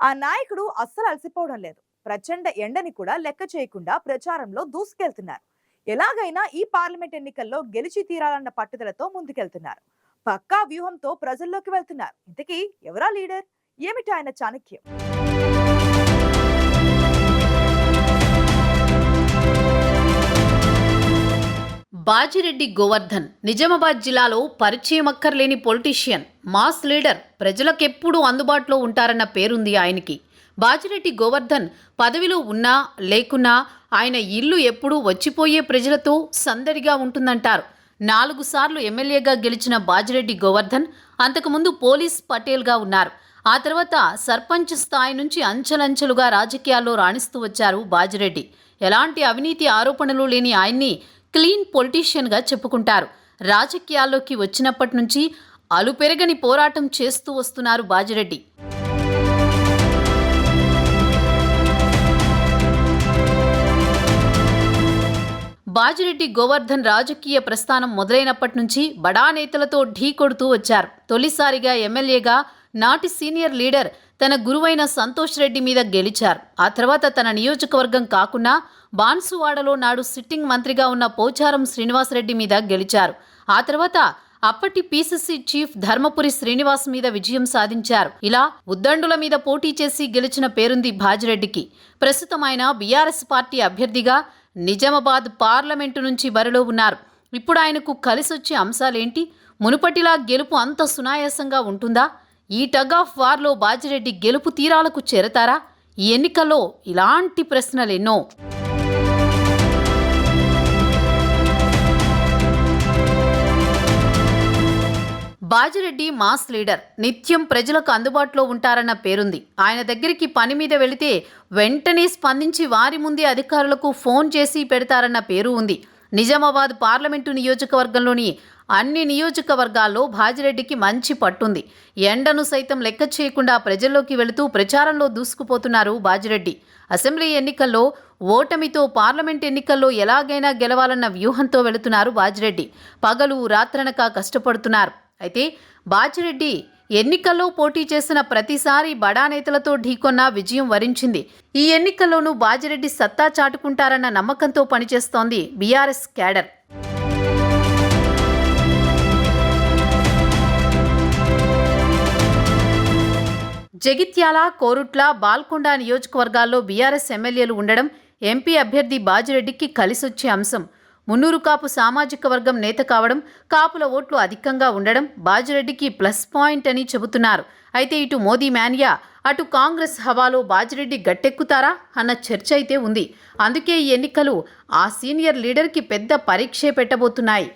ఆ నాయకుడు అస్సలు అలసిపోవడం లేదు. ప్రచండ ఎండని కూడా లెక్క చేయకుండా ప్రచారంలో దూసుకెళ్తున్నారు. ఎలాగైనా ఈ పార్లమెంట్ ఎన్నికల్లో గెలిచి తీరాలన్న పట్టుదలతో ముందుకెళ్తున్నారు. పక్కా వ్యూహంతో ప్రజల్లోకి వెళ్తున్నారు. ఇంతకీ ఎవరా లీడర్? ఏమిటి ఆయన చాణక్యం? బాజిరెడ్డి గోవర్ధన్ నిజామాబాద్ జిల్లాలో పరిచయం అక్కర్లేని పొలిటీషియన్ మాస్ లీడర్ ప్రజలకెప్పుడూ అందుబాటులో ఉంటారన్న పేరుంది ఆయనకి. బాజిరెడ్డి గోవర్ధన్ పదవిలో ఉన్నా లేకున్నా ఆయన ఇల్లు ఎప్పుడూ వచ్చిపోయే ప్రజలతో సందడిగా ఉంటుందంటారు. నాలుగు సార్లు ఎమ్మెల్యేగా గెలిచిన బాజిరెడ్డి గోవర్ధన్ అంతకుముందు పోలీస్ పటేల్గా ఉన్నారు. ఆ తర్వాత సర్పంచ్ స్థాయి నుంచి అంచెలంచెలుగా రాజకీయాల్లో రాణిస్తూ వచ్చారు బాజిరెడ్డి. ఎలాంటి అవినీతి ఆరోపణలు లేని ఆయన్ని క్లీన్ పొలిటీషియన్గా చెప్పుకుంటారు. రాజకీయాల్లోకి వచ్చినప్పటి నుంచి అలుపెరగని పోరాటం చేస్తూ వస్తున్నారు బాజిరెడ్డి. బాజిరెడ్డి గోవర్ధన్ రాజకీయ ప్రస్థానం మొదలైనప్పటి నుంచి బడా నేతలతో ఢీ కొడుతూ వచ్చారు. తొలిసారిగా ఎమ్మెల్యేగా నాటి సీనియర్ లీడర్ తన గురువైన సంతోష్ రెడ్డి మీద గెలిచారు. ఆ తర్వాత తన నియోజకవర్గం కాకుండా బాన్సువాడలో నాడు సిట్టింగ్ మంత్రిగా ఉన్న పోచారం శ్రీనివాసరెడ్డి మీద గెలిచారు. ఆ తర్వాత అప్పటి పీసీసీ చీఫ్ ధర్మపురి శ్రీనివాస్ మీద విజయం సాధించారు. ఇలా ఉద్దండుల మీద పోటీ చేసి గెలిచిన పేరుంది బాజిరెడ్డికి. ప్రస్తుతం ఆయన బీఆర్ఎస్ పార్టీ అభ్యర్థిగా నిజామాబాద్ పార్లమెంటు నుంచి బరిలో ఉన్నారు. ఇప్పుడు ఆయనకు కలిసొచ్చే అంశాలేంటి? మునుపటిలా గెలుపు అంత సునాయాసంగా ఉంటుందా? ఈ టగ్ ఆఫ్ వార్లో బాజిరెడ్డి గెలుపు తీరాలకు చేరతారా? ఈ ఎన్నికల్లో ఇలాంటి ప్రశ్నలెన్నో? బాజిరెడ్డి మాస్ లీడర్ నిత్యం ప్రజలకు అందుబాటులో ఉంటారన్న పేరుంది. ఆయన దగ్గరికి పని మీద వెళితే వెంటనే స్పందించి వారి ముందే అధికారులకు ఫోన్ చేసి పెడతారన్న పేరు ఉంది. నిజామాబాద్ పార్లమెంటు నియోజకవర్గంలోని అన్ని నియోజకవర్గాల్లో బాజిరెడ్డికి మంచి పట్టుంది. ఎండను సైతం లెక్క చేయకుండా ప్రజల్లోకి వెళుతూ ప్రచారంలో దూసుకుపోతున్నారు బాజిరెడ్డి అసెంబ్లీ ఎన్నికల్లో ఓటమితో పార్లమెంట్ ఎన్నికల్లో ఎలాగైనా గెలవాలన్న వ్యూహంతో వెళుతున్నారు బాజిరెడ్డి పగలు రాత్రనక కష్టపడుతున్నారు. అయితే బాజిరెడ్డి ఎన్నికల్లో పోటీ చేసిన ప్రతిసారి బడా నేతలతో ఢీకొన్న విజయం వరించింది. ఈ ఎన్నికల్లోనూ బాజిరెడ్డి సత్తా చాటుకుంటారన్న నమ్మకంతో పనిచేస్తోంది బీఆర్ఎస్ క్యాడర్. జగిత్యాల కోరుట్ల బాల్కొండ నియోజకవర్గాల్లో బీఆర్ఎస్ ఎమ్మెల్యేలు ఉండడం ఎంపీ అభ్యర్థి బాజిరెడ్డికి కలిసొచ్చే అంశం. మున్నూరు కాపు సామాజిక వర్గం నేత కావడం కాపుల ఓట్లు అధికంగా ఉండడం బాజిరెడ్డికి ప్లస్ పాయింట్ అని చెబుతున్నారు. అయితే ఇటు మోదీ మ్యానియా అటు కాంగ్రెస్ హవాలో బాజిరెడ్డి గట్టెక్కుతారా అన్న చర్చ అయితే ఉంది. అందుకే ఈ ఎన్నికలు ఆ సీనియర్ లీడర్కి పెద్ద పరీక్షే పెట్టబోతున్నాయి.